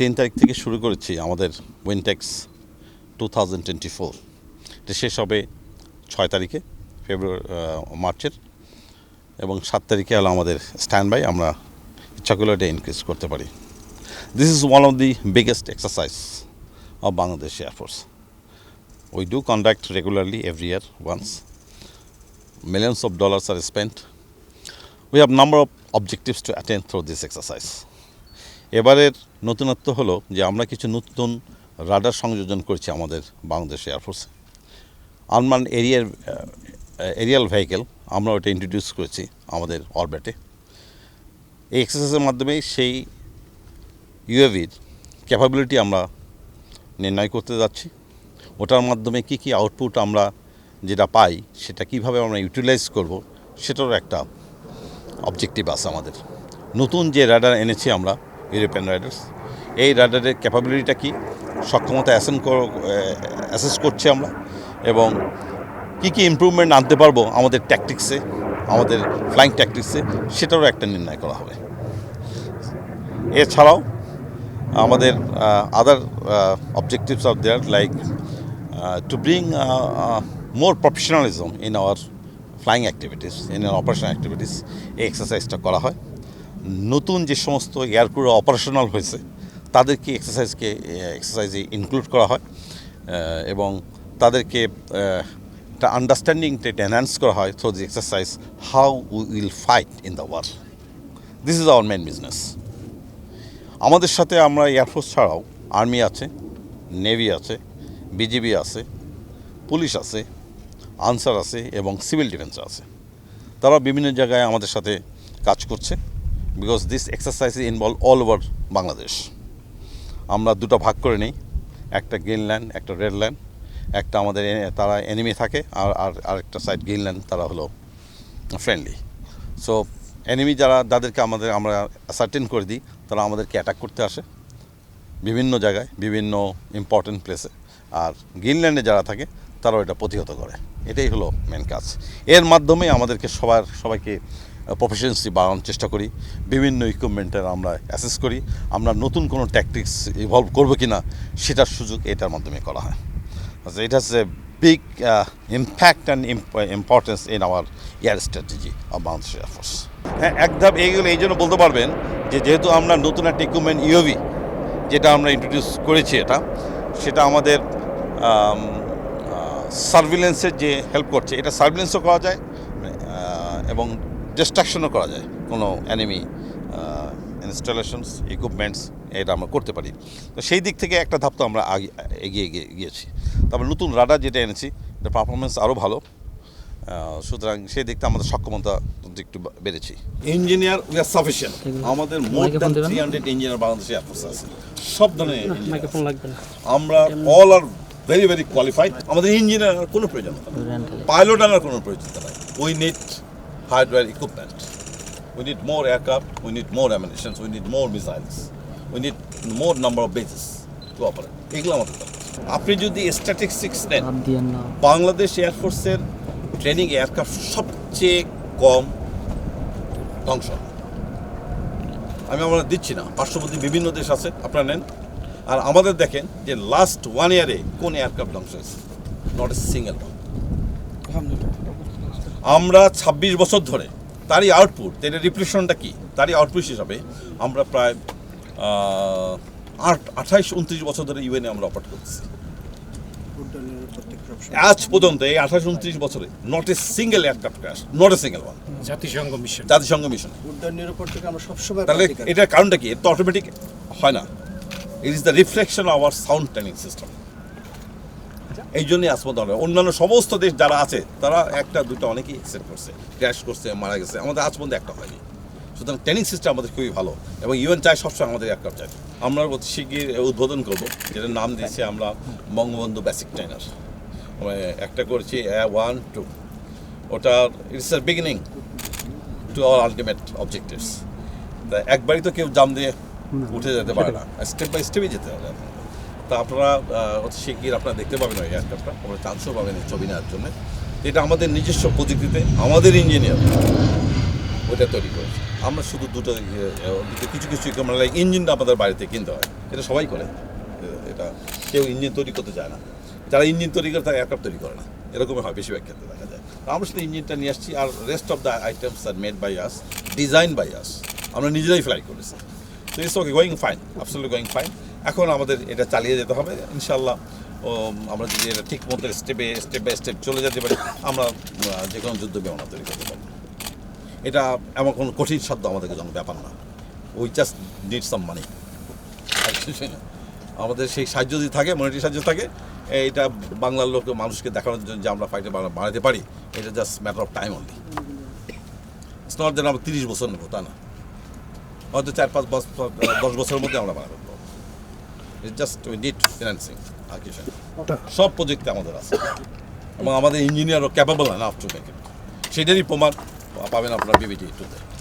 তিন তারিখ থেকে শুরু করেছি আমাদের Wintex two thousand twenty four এটা শেষ হবে ছয় তারিখে ফেব্রুয়ারি মার্চের এবং সাত তারিখে হলো আমাদের স্ট্যান্ড বাই আমরা ইচ্ছা করলে এটা ইনক্রিজ করতে পারি। This is one of the biggest exercise of Bangladesh air force we do conduct regularly every year once millions of dollars are spent. We have number of objectives to attain through this exercise. এবারের নতুনত্ব হলো যে আমরা কিছু নতুন radar সংযোজন করেছি আমাদের বাংলাদেশ এয়ারফোর্সে আনমান এরিয়ার এরিয়াল ভেহিকেল আমরা ওটা ইন্ট্রোডিউস করেছি আমাদের অরবিটে এই এক্সারসাইজের মাধ্যমে সেই ইউএভির ক্যাপাবিলিটি আমরা নির্ণয় করতে যাচ্ছি। ওটার মাধ্যমে কি কি আউটপুট আমরা যেটা পাই, সেটা কীভাবে আমরা ইউটিলাইজ করব, সেটারও একটা অবজেক্টিভ আছে আমাদের। নতুন যে রাডার এনেছি আমরা ইউরোপিয়ান রাইডার্স এই রাইডারের ক্যাপাবিলিটিটা কি? সক্ষমতা অ্যাসেন অ্যাসেস করছি আমরা এবং কি কি ইমপ্রুভমেন্ট আনতে পারব আমাদের ট্যাকটিক্সে আমাদের ফ্লাইং ট্যাকটিক্সে সেটারও একটা নির্ণয় করা হবে। এছাড়াও আমাদের other objectives of there like to bring more professionalism in our flying activities in our operation activities এই এক্সারসাইজটা করা হয়। নতুন যে সমস্ত এয়ারক্রু অপারেশনাল হয়েছে, তাদেরকে এক্সারসাইজকে এক্সারসাইজে ইনক্লুড করা হয় এবং তাদেরকে একটা আন্ডারস্ট্যান্ডিংটা এনহ্যান্স করা হয় through the exercise how will fight in the war this is our men business আমাদের সাথে আমরা এয়ারফোর্স ছাড়াও আর্মি আছে নেভি আছে বিজিবি আছে, পুলিশ আছে, আনসার আছে এবং সিভিল ডিফেন্স আছে। তারা বিভিন্ন জায়গায় আমাদের সাথে কাজ করছে। Because this exercise involve all over Bangladesh আমরা দুটো ভাগ করে নিই, একটা গ্রিন ল্যান্ড একটা রেড ল্যান্ড একটা আমাদের তারা এনিমি থাকে, আর আর আরেকটা সাইড গ্রিনল্যান্ড তারা হলো ফ্রেন্ডলি সো এনিমি যারা যাদেরকে আমাদের, আমরা সার্টেন করে দিই, তারা আমাদেরকে অ্যাটাক করতে আসে, বিভিন্ন জায়গায়, বিভিন্ন ইম্পর্টেন্ট প্লেসে আর গ্রিনল্যান্ডে যারা থাকে, তারাও এটা প্রতিহত করে। এটাই হলো মেন কাজ। এর মাধ্যমে আমাদেরকে সবার, সবাইকে প্রফেশনসি বাড়ানোর চেষ্টা করি। বিভিন্ন ইকুইপমেন্টের আমরা অ্যাসেস করি। আমরা নতুন কোনো ট্যাকটিক্স ইভলভ করব কি না সেটার সুযোগ এটার মাধ্যমে করা হয়। আচ্ছা এটা হচ্ছে big impact and importance in our air strategy of Bangladesh air force হ্যাঁ এক ধাপ এই জন্য বলতে পারবেন যে, যেহেতু আমরা নতুন একটা ইকুইপমেন্ট ইউভি যেটা আমরা ইন্ট্রোডিউস করেছি এটা, সেটা আমাদের সার্ভিলেন্সের যে হেল্প করছে, এটা সার্ভিলেন্সও করা যায় এবং ডিস্ট্রাকশনও করা যায়। কোনো অ্যানিমি ইনস্টলেশনস ইকুইপমেন্টস এটা আমরা করতে পারি। তো সেই দিক থেকে একটা ধাপ তো আমরা আগে এগিয়ে গিয়ে- গিয়েছি। তারপর নতুন রাডার যেটা এনেছি এটা পারফরমেন্স আরও ভালো। সুতরাং সেই দিকটা আমাদের সক্ষমতা একটু বেড়েছি। ইঞ্জিনিয়ার উই আর সাফিসিয়েন্ট আমাদের more than three hundred engineer বাংলাদেশে এয়ারফোর্স আছে। সব ধরনের আমরা all are very very qualified আমাদের ইঞ্জিনিয়ার কোনো প্রয়োজন নেই। পাইলট আনার কোনো প্রয়োজন নাই। We need hardware equipment we need more aircraft we need more ammunitions we need more missiles we need more number of bases to operate এগুলো আমাদের আপনি যদি স্ট্যাটিস্টিক্স নেন বাংলাদেশ এয়ারফোর্সের ট্রেনিং এয়ারক্রাফট সবচেয়ে কম ধ্বংস। আমি আমরা দিচ্ছি না। পার্শ্ববর্তী বিভিন্ন দেশ আছে আপনারা নেন। আর আমাদের দেখেন যে লাস্ট ওয়ান ইয়ারে কোন এয়ারক্রাফট ধ্বংস হয়েছে? নট এ সিঙ্গেল আমরা ২৬ বছর ধরে তারই আউটপুট এটা রিপ্লেশনটা কি? তারই আউটপুট হিসাবে আমরা প্রায় আট আঠাইশ উনত্রিশ বছর ধরে ইউএনএ আমরা অপারেট করতেছি। আজ পর্যন্ত এই আঠাশ উনত্রিশ বছরে not a single aircraft crash not a single one জাতিসংঘ মিশন জাতিসংঘ মিশন উড্ডয়নের উপর থেকে আমরা সবসময় তাহলে এটার কারণটা কি? এটা অটোমেটিক হয় না। It is the reflection of our sound training system এই জন্যই আসমত হবে অন্যান্য সমস্ত দেশ যারা আছে তারা একটা দুটো অনেকেই অ্যাকসেপ্ট করছে ক্র্যাশ করছে মারা গেছে। আমাদের আজ পর্যন্ত একটা হয়নি। সুতরাং ট্রেনিং সিস্টেম আমাদের খুবই ভালো এবং ইউএন চাই সবসময় আমাদের এয়ারক্রাফট চাই আমরা অতি শিগগির উদ্বোধন করব যেটার নাম দিয়েছি আমরা বঙ্গবন্ধু বেসিক ট্রেনার একটা করছি ওয়ান টু ওটার ইটস এর beginning to our ultimate objectives তা একবারই তো কেউ জাম দিয়ে উঠে যেতে পারে না। স্টেপ বাই স্টেপই যেতে হবে। তা আপনারা অতি শিগগির আপনারা দেখতে পাবেন ওই এয়ারক্রাফটটা আপনারা চান্সও পাবেন এই ছবি নেওয়ার জন্য। এটা আমাদের নিজস্ব প্রযুক্তিতে, আমাদের ইঞ্জিনিয়ার ওইটা তৈরি করেছি। আমরা শুধু দুটো কিছু কিছু মানে লাইক ইঞ্জিনটা আমাদের বাড়িতে কিনতে হয়। এটা সবাই করে। এটা কেউ ইঞ্জিন তৈরি করতে চায় না। যারা ইঞ্জিন তৈরি করে, তারা এয়ারক্রাফট তৈরি করে না। এরকমই হয় বেশিরভাগ ক্ষেত্রে দেখা যায়। আমরা শুধু ইঞ্জিনটা নিয়ে আসছি, আর rest of the items are made by us design by us আমরা নিজেরাই ফ্লাই করেছি। তো it's okay going fine absolutely going fine এখন আমাদের এটা চালিয়ে যেতে হবে ইনশাল্লাহ আমরা যদি এটা ঠিক মতো স্টেপে স্টেপ বাই স্টেপ চলে যেতে পারি, আমরা যে কোনো যুদ্ধ বিমানা তৈরি করতে পারব এটা এমন কোনো কঠিন সাধ্য আমাদের জন্য ব্যাপার না। We just need some money আমাদের সেই সাহায্য যদি থাকে মনিটারি সাহায্য থাকে এটা বাংলার লোক, মানুষকে দেখানোর জন্য যে আমরা ফাইটে বাড়াতে পারি, এটা just matter of time only it's not যেন আমরা তিরিশ বছর নেব, তা না। হয়তো চার পাঁচ বছর, দশ বছরের মধ্যে আমরা it's just we need financing আর কিছু সব প্রজেক্টে আমাদের আছে। এবং আমাদের ইঞ্জিনিয়ারও ক্যাপাবল না আপ টু মেক সেটারই প্রমাণ পাবেন আপনার বিবিটি টুতে